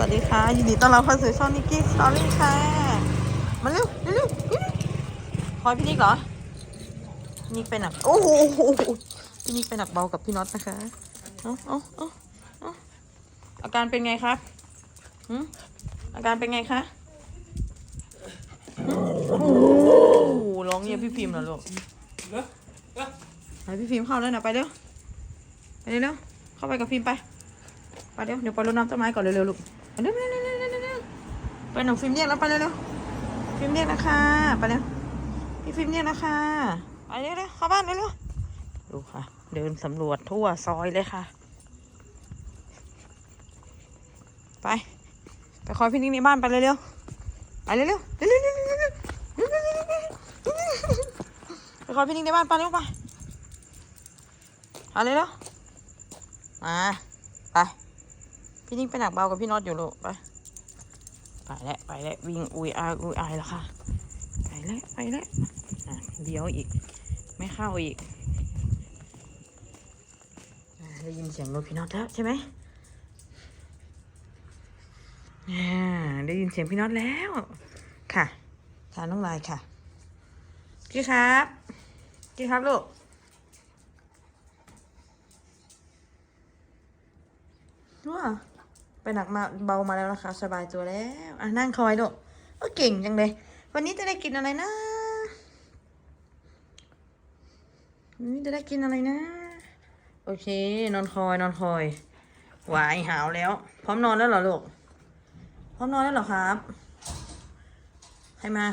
วัสดีค่ะ ยินดีต้อนรับเข้าสู่ช่องนิกกี้สตอรี่ค่ะ มาเร็วเร็วเร็วคอยพี่นิกเหรอนิกไปหนัก โอ้โหพี่นิกไปหนักเบากับพี่น็อตนะคะเอาเอาเอาเอาอาการเป็นไงครับหืมอาการเป็นไงคะโอ้โหร้องเรียกพี่พิมพ์เหรอลูกไปพี่พิมพ์เข้าแล้วนะไปเร็วไปเร็วเข้าไปกับพิมพ์ไปไปเร็วเดี๋ยวไปรดน้ำต้นไม้ก่อนเร็วๆลูก เร็วเร็วเร็วเร็วเร็วไปหนูฟิล์มเรียกแล้วไปเร็วเร็วฟิล์มเรียกนะคะไปเร็วพี่ฟิล์มเรียกนะคะไปเร็วเร็วเข้าบ้านเร็วเดูค่ะ เดินสำรวจทั่วซอยเลยค่ะ ไปไปคอยพี่นิ่งในบ้านไปเร็วเไปเร็วเร็วไปคอยพี่นิ่งในบ้านไปเร็วไปเอาเร็วเร็วมา พี่นิ่งไปหนักเบากับพี่น็อตอยู่ลูกไป ไปแล้วไปแล้ววิ่งอุยอายอุยอายแล้วค่ะ ไปแล้วไปแล้วเดี๋ยวอีก ไม่เข้าอีกได้ยินเสียงรถพี่น็อตแล้วใช่ไหมได้ยินเสียงพี่น็อตแล้ว ค่ะทานน้องลายค่ะพี่ครับพี่ครับลูกว้า ไปหนักมาเบามาแล้วนะคะ สบายตัวแล้ว อะนั่งคอยดูเออเก่งจังเลย วันนี้จะได้กินอะไรนะวันนี้จะได้กินอะไรนะ โอเค นอนคอยนอนคอยหวายหาวแล้ว พร้อมนอนแล้วเหรอลูก พร้อมนอนแล้วเหรอครับ ใครมา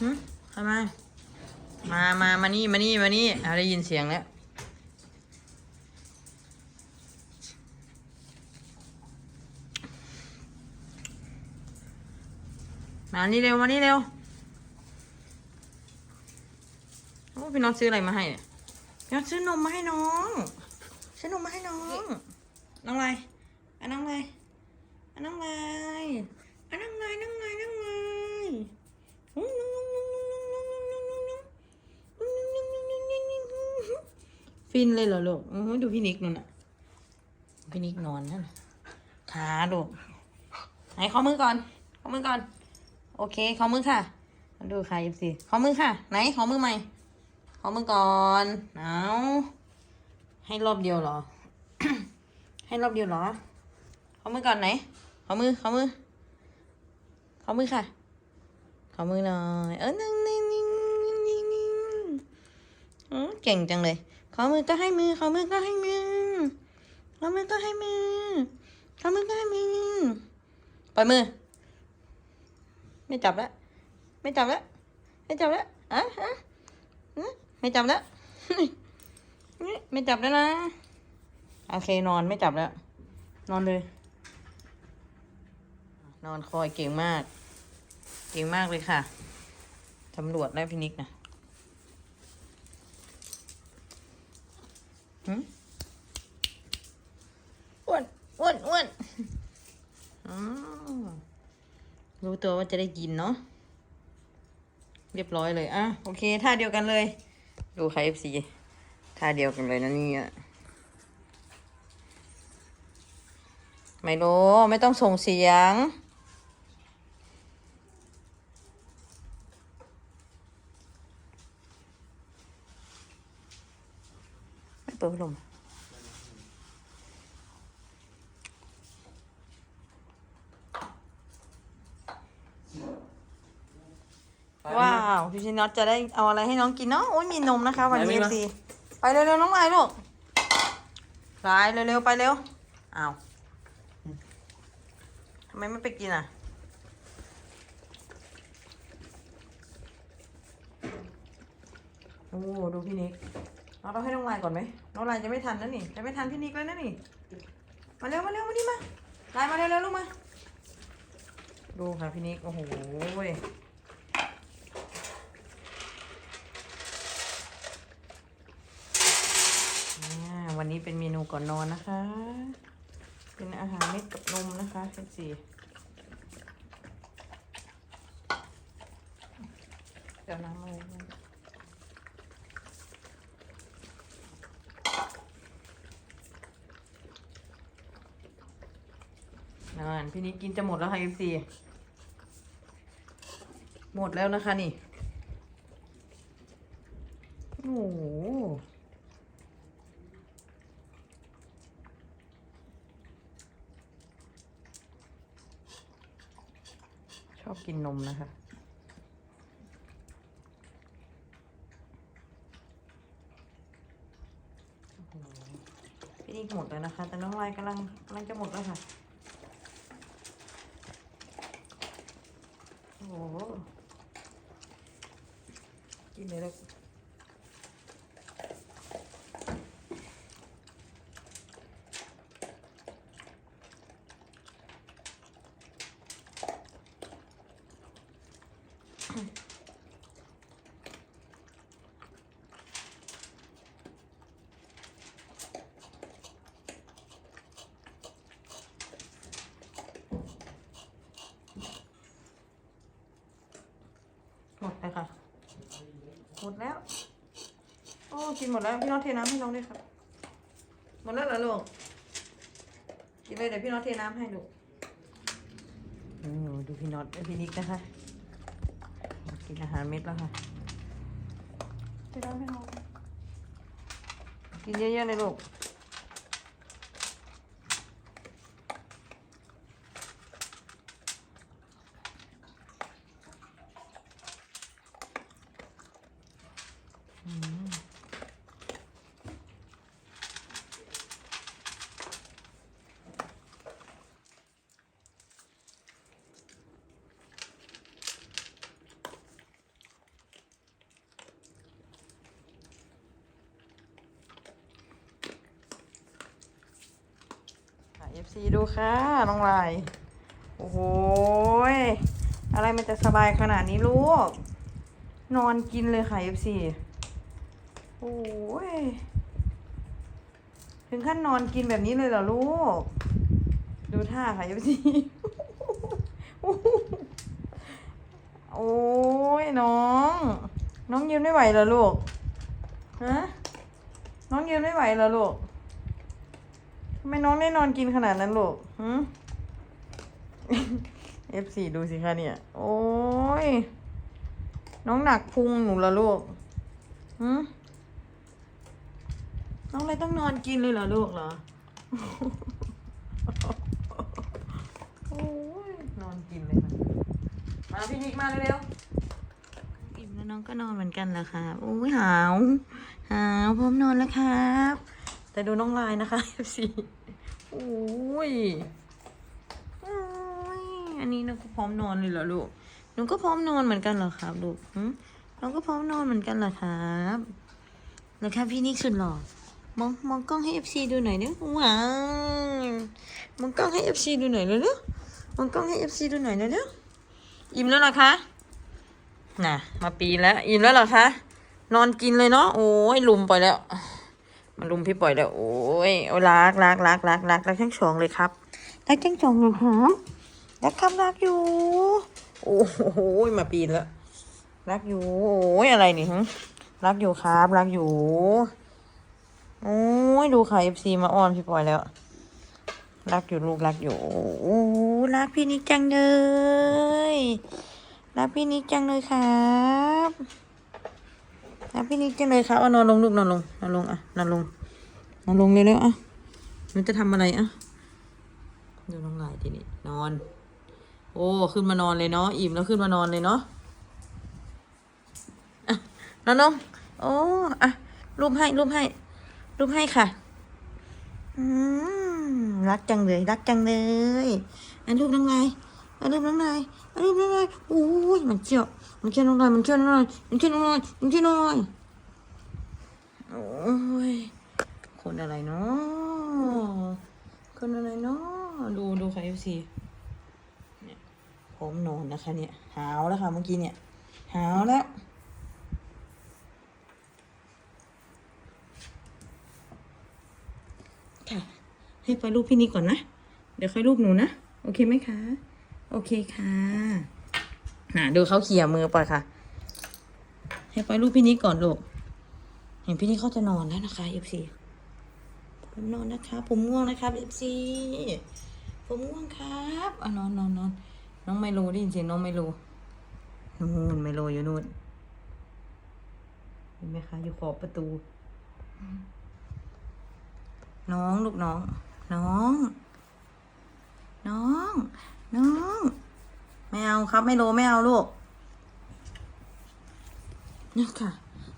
หึใครมา มามามานี่ มานี่ มานี่เอาได้ยินเสียงแล้ว มานี่เร็วมานี่เร็วโอ้พี่น้องซื้ออะไรมาให้เนี่ยพี่น้องซื้อนมมาให้น้องซื้อนมมาให้น้อง น้องอะไรอันน้องอะไรอันน้องอะไรอันน้องอะไรน้องอะไรน้องอะไรฟินเลยเหรอลูกดูพี่นิกนู่นน่ะ พี่นิกนอนนั่นขาลูกไหนข้อมือก่อนข้อมือก่อน โอเคขอมือค่ะมาดูค่ะยิบสิขอมือค่ะ ไหนขอมือใหม่ขอมือก่อนเอาให้รอบเดียวเหรอ ให้รอบเดียวเหรอขอมือก่อนไหนขอมือขอมือขอมือค่ะขอมือหน่อยเออนิ่งนิ่งนิ่งนิ่งนิ่งเก่งจังเลยขอมือก็ให้มือขอมือก็ให้มือขอมือก็ให้มือขอมือก็ให้มือปล่อยมือ ไม่จับแล้ว ไม่จับแล้ว ไม่จับแล้วอะฮะอืมไม่จับแล้วไม่จับแล้วนะ โอเคนอนไม่จับแล้ว นอนเลย นอนคอยเก่งมาก เก่งมากเลยค่ะตำรวจได้พินิกนะหึอ้วนอ้วนอ้วนอ๋อ รู้ตัวว่าจะได้กินเนาะเรียบร้อยเลยอะโอเคท่าเดียวกันเลย ดูค่ะ FC ท่าเดียวกันเลยนะนี่ยไม่รู้ไม่ต้องส่งเสียง ไม่เปิดลม ว้าว พี่ชินอตจะได้เอาอะไรให้น้องกินเนาะโอ้ยมีนมนะคะ วันนี้ไหนมีเอมั้ฟยซีไปเร็วๆน้องลายลูกลายเร็วๆไปเร็วอ้าวทำไมไม่ไปกินอะ โอ้ดูพี่นิกเราต้องให้น้องลายก่อนไหมน้องลายจะไม่ทันนะนี่จะไม่ทันพี่นิกแล้วนะนี่ มาเร็วมาเร็วมานี่มาลายมาเร็วเร็วลูกมา ดูค่ะพี่นิกโอ้โห อ่า วันนี้เป็นเมนูก่อนนอนนะคะ เป็นอาหารเม็ดกับนมนะคะเป็นสี่เดี๋ยวน้ำเลยนั่นพี่นิกกินจะหมดแล้วค่ะ FC หมดแล้วนะคะนี่ โอ้โห ช อบกินนมนะคะ พี่นิกหมดแล้วนะคะ แต่น้องลายกำลังกำลังจะหมดแล้วค่ะ โอ้โหกินเลยแล้ว หมดแล้ว โอ้กินหมดแล้ว พี่น้องเทน้ำให้น้องด้วยครับ หมดแล้วเหรอลูกกินเลยเดี๋ยวพี่น้องเทน้ำให้ลูกอืมดูพี่น็อตและพี่นิกนะคะ กินอาหารเม็ดแล้วค่ะเทน้ำให้น้องกินเยอะๆเลยลูก อืมค่ะ FC ดูค่ะน้องลาย โอ้โหยอะไรมันจะสบายขนาดนี้ลูก นอนกินเลยค่ะ FC โอ้ยถึงขั้นนอนกินแบบนี้เลยเหรอลูก ดูท่าค่ะ FC โอ้ยน้อง น้องยืนไม่ไหวเหรอลูกฮะน้องยืนไม่ไหวเหรอลูก ทำไมน้องได้นอนกินขนาดนั้นลูกหืม F4 ดูสิคะเนี่ย โอ้ย น้องหนักพุงหนูละลูกหืมน้องเลยต้องนอนกินเลยเหรอลูกเหรอ โอ้ย นอนกินเลยค่ะมาพี่นิกมาเร็วๆอิ่มแล้วน้องก็นอนเหมือนกันเหรอคะโอ้ยหาว หาวพร้อมนอนแล้วครับ แต่ดูน้องลายนะคะ F4 โอ้ยโอ้ยอันนี้น้องก็พร้อมนอนเลยเหรอลูกหนูก็พร้อมนอนเหมือนกันเหรอครับลูกหึน้องก็พร้อมนอนเหมือนกันเหรอครับแล้วครับพี่นิกสุดหล่อมองมองกล้องให้ FC ดูหน่อยเนอะว้าวมองกล้องให้ FC ดูหน่อยเร็วๆมองกล้องให้ FC ดูหน่อยเร็วๆอิ่มแล้วเหรอคะน่ะ มาปีแล้ว อิ่มแล้วเหรอคะ นอนกินเลยเนาะ โอ้ยลุมไปแล้ว มาลุมพี่ปล่อยแล้ว โอ้ยเอารักรักรักรักรักรักทั้งสองเลยครับรักทั้งสองเลยครับรักครับรักอยู่ โอ้โหมาปีนแล้ว รักอยู่ โอ้ยอะไรนี่หึรักอยู่ครับ รักอยู่ โอ้ยดูค่ะ FC มาอ้อนพี่ปอยแล้ว รักอยู่ลูกรักอยู่ โอ้รักพี่นิกจังเลย รักพี่นิกจังเลยครับ รักพี่นิกจังเลยครับเอานอนลงลูกนอนลงนอนลงอะนอนลงนอนลงเร็วๆอะหนูจะทำอะไรอะดูน้องลายทีนี้นอน โอ้ขึ้นมานอนเลยเนาะอิ่มแล้วขึ้นมานอนเลยเนาะอะนอนลงโอ้อะรูปให้รูปให้รูปให้ค่ะอืมรักจังเลย รักจังเลยอันรูปน้องลาย อันรูน้องลายอันรูน้องลายโอ้ยมันเชี่ยวมันเชี่ยวน้องลายมันเชี่ยวน้องลายมันเชี่ยวน้องลายมันเชี่ยวน้องลายโอ้ยคนอะไรเนาะคนอะไรเนาะดูดูค่ะเอฟซีเนี่ยผมนอนนะคะเนี่ยหาวแล้วค่ะเมื่อกี้เนี่ยหาวแล้วค่ะให้ไปรูปพี่นิกก่อนนะ เดี๋ยวค่อยรูปหนูนะ โอเคไหมคะ โอเคค่ะน่ะดูเขาเขี่ยมือไปค่ะ ให้ไปรูปพี่นิกก่อนลูก เห็นพี่นิกเขาจะนอนแล้วนะคะเอฟซีผมนอนนะคะ ผมง่วงนะครับเอฟซีผผมง่วงครับอะนอนนอนนอนน้องไมโลได้ยินเสียงน้องไมโลนู่นไมโลอยู่นู่นเห็นไหมคะ อยู่ขอบประตู น้องลูกน้อง น้อง น้อง น้องไม่เอาครับ ไม่โลไม่เอาลูกนี่ค่ะ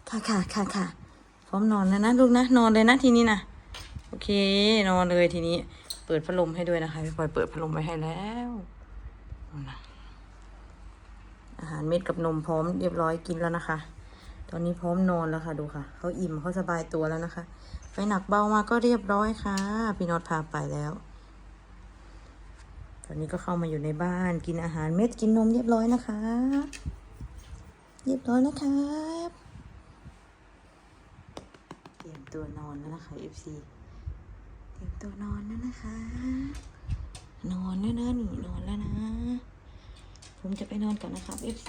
ค่ะค่ะค่ะค่ะพร้อมนอนแล้วนะลูกนะ นอนเลยนะทีนี้นะโอเค นอนเลยทีนี้ เปิดพัดลมให้ด้วยนะคะพี่พลอยเปิดพัดลมไว้ให้แล้วอานะอาหารเม็ดกับนมพร้อมเรียบร้อยกินแล้วนะคะ ตอนนี้พร้อมนอนแล้วค่ะดูค่ะเขาอิ่มเขาสบายตัวแล้วนะคะ ไปหนักเบามาก็เรียบร้อยค่ะ พี่น็อตพาไปแล้ว ตอนนี้ก็เข้ามาอยู่ในบ้านกินอาหารเม็ดกินนมเรียบร้อยนะคะ เรียบร้อยนะครับเตรียมตัวนอนแล้วนะคะ FC เตรียมตัวนอนแล้วนะคะ นอนแล้วนะนี่นอนแล้วนะ ผมจะไปนอนก่อนนะครับ FC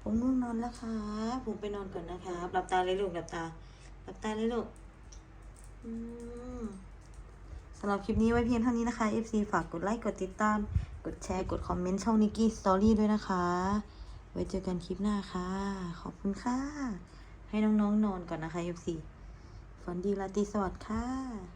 ผมง่วงนอนแล้วครับผมไปนอนก่อนนะครับหลับตาเลยลูกหลับตาหลับตาเลยลูกอืม สำหรับคลิปนี้ไว้เพียงเท่านี้นะคะ FC ฝากกดไลค์กดติดตาม กดแชร์กดคอมเมนต์ช่องนิกกี้สตอรี่ด้วยนะคะ ไว้เจอกันคลิปหน้าค่ะ ขอบคุณค่ะ ให้น้องๆนนอนก่อนนะคะ FC ฝันดีราตรีสวัสดิ์ค่ะ